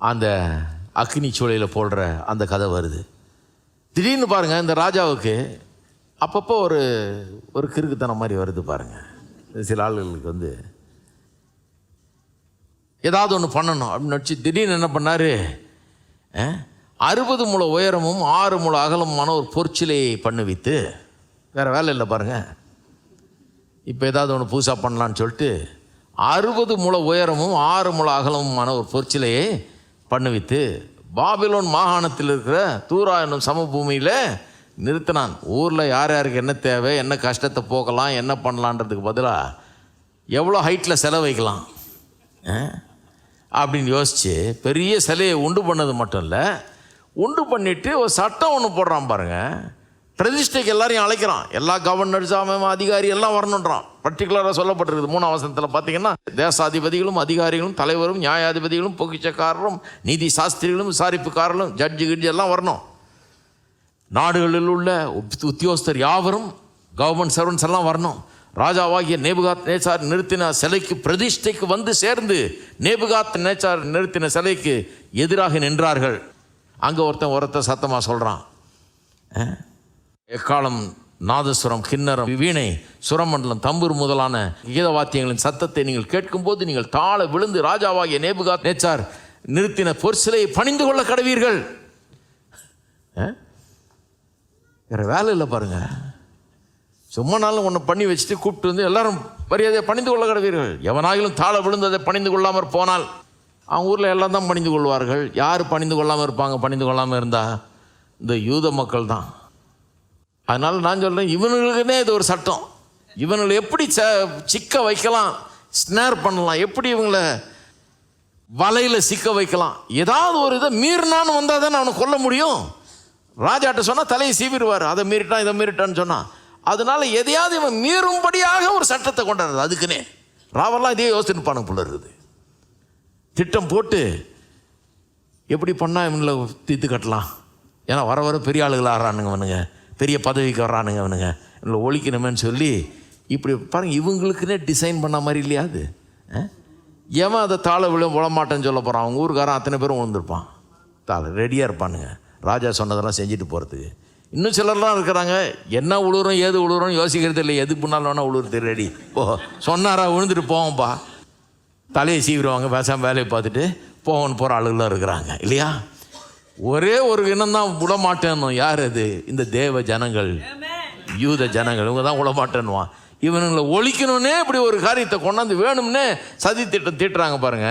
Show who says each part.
Speaker 1: அந்த அக்னி சூளையில் போடுற அந்த கதை வருது. திடீர்னு பாருங்கள் இந்த ராஜாவுக்கு அப்பப்போ ஒரு ஒரு கிறுக்குத்தனம் மாதிரி வருது பாருங்கள் சில ஆளுகளுக்கு வந்து ஏதாவது ஒன்று பண்ணணும் அப்படின்னு வச்சு திடீர்னு என்ன பண்ணார்? அறுபது முழ உயரமும் ஆறு முழ அகலமுமான ஒரு பொற்சிலையை பண்ணுவித்து வேறு வேலை இல்லை பாருங்கள் இப்போ ஏதாவது ஒன்று புதுசாக பண்ணலான்னு சொல்லிட்டு அறுபது முழ உயரமும் ஆறு முழ அகலமுமான ஒரு பொற்சிலையை பண்ணுவித்து பாபிலோன் மாகாணத்தில் இருக்கிற தூரா என்னும் சமபூமியில் நிறுத்தினான். ஊரில் யார் யாருக்கு என்ன தேவை என்ன கஷ்டத்தை போக்கலாம் என்ன பண்ணலான்றதுக்கு பதிலாக எவ்வளோ ஹைட்டில் செலவைக்கலாம் அஹ்? அப்படின்னு யோசித்து பெரிய சிலையை உண்டு பண்ணது மட்டும் இல்லை உண்டு பண்ணிவிட்டு ஒரு சட்டம் ஒன்று போடுறான் பாருங்கள் பிரதிஷ்டைக்கு எல்லாரையும் அழைக்கிறான். எல்லா கவர்னர்ஸ் அவன் அதிகாரி எல்லாம் வரணுன்றான். பர்டிகுலராக சொல்லப்பட்டிருக்குது. மூணு அவசரத்தில் பார்த்தீங்கன்னா தேசாதிபதிகளும் அதிகாரிகளும் தலைவரும் நியாயாதிபதிகளும் பொக்கிச்சக்காரரும் நீதி சாஸ்திரிகளும் விசாரிப்புக்காரர்களும் ஜட்ஜு கிட்ஜு எல்லாம் வரணும். நாடுகளில் உள்ள உத்- உத்தியோகஸ்தர் யாவரும் கவர்மெண்ட் சர்வன்ஸ் எல்லாம் வரணும். ராஜாவாகிய நேபுகாத் நேச்சார் நிறுத்தின சிலைக்கு பிரதிஷ்டைக்கு வந்து சேர்ந்து நேபுகாத் நேச்சார் நிறுத்தின சிலைக்கு எதிராக நின்றார்கள். அங்கே ஒருத்தன் ஒருத்தன் சத்தமாக சொல்கிறான் எக்காலம் நாதசுரம் கிண்ணரம் வீணை சுரமண்டலம் தம்பூர் முதலான கீத வாத்தியங்களின் சத்தத்தை நீங்கள் கேட்கும்போது நீங்கள் தாழ விழுந்து ராஜாவாகிய நேபுகா நேச்சார் நிறுத்தின பொற்சிலையை பணிந்து கொள்ள கடவீர்கள். வேற வேலை இல்லை பாருங்க. சும்மா நாளும் ஒன்று பண்ணி வச்சுட்டு கூப்பிட்டு வந்து எல்லாரும் மரியாதையை பணிந்து கொள்ள கடவீர்கள். எவனாகிலும் தாழ விழுந்ததை பணிந்து கொள்ளாமற் போனால் அவங்க ஊரில் எல்லாம் தான் பணிந்து கொள்வார்கள். யார் பணிந்து கொள்ளாமல் இருப்பாங்க? பணிந்து கொள்ளாமல் இருந்தால் இந்த யூத மக்கள் தான் அதனால் நான் சொல்கிறேன் இவனுக்குனே இது ஒரு சட்டம். இவங்களை எப்படி ச சிக்க வைக்கலாம் ஸ்னேர் பண்ணலாம் எப்படி இவங்களை வலையில் சிக்க வைக்கலாம் ஏதாவது ஒரு இதை மீறினான்னு வந்தால் தானே அவனை கொல்ல முடியும். ராஜாட்ட சொன்னால் தலையை சீவிடுவார் அதை மீறிட்டான் இதை மீறிட்டான்னு சொன்னான் அதனால் எதையாவது இவன் மீறும்படியாக ஒரு சட்டத்தை கொண்டாடுறது அதுக்குன்னே. ராவெல்லாம் இதே யோசிச்சுட்டு போல இருக்குது. திட்டம் போட்டு எப்படி பண்ணால் இவங்களை தீர்த்து கட்டலாம்? ஏன்னா வர வர பெரிய ஆளுகள் ஆடுறானுங்க வனுங்க பெரிய பதவிக்கு வர்றானுங்க அவனுங்க. இவங்களை ஒழிக்கணுமேன்னு சொல்லி இப்படி பாருங்கள் இவங்களுக்குன்னே டிசைன் பண்ண மாதிரி இல்லையா அது? ஏன் அதை தாழ விழ விழமாட்டேன்னு சொல்ல போகிறான் அவங்க ஊருக்காரன் அத்தனை பேரும் விழுந்திருப்பான் தாழ ரெடியாக இருப்பானுங்க. ராஜா சொன்னதெல்லாம் செஞ்சுட்டு போகிறதுக்கு இன்னும் சிலர்லாம் இருக்கிறாங்க. என்ன உழுவுறோம் ஏது உழுவுறோம் யோசிக்கிறது இல்லை. எது பண்ணாலும் வேணால் உழுவுறது ரெடி ஓ சொன்னாரா விழுந்துட்டு போவோம்ப்பா தலையை சீவிடுவாங்க பேசாம வேலையை பார்த்துட்டு போவோன்னு போகிற ஆளுகளாம் இருக்கிறாங்க. இல்லையா? ஒரே ஒரு இனம் தான் விடமாட்டேன்னு. யார் அது? இந்த தேவ ஜனங்கள். யூத ஜனங்கள். இவங்க தான் விடமாட்டேன்னுவான் இவனுங்களை ஒழிக்கணும்னே இப்படி ஒரு காரியத்தை கொண்டாந்து வேணும்னே சதி திட்டம் தீட்டுறாங்க பாருங்க.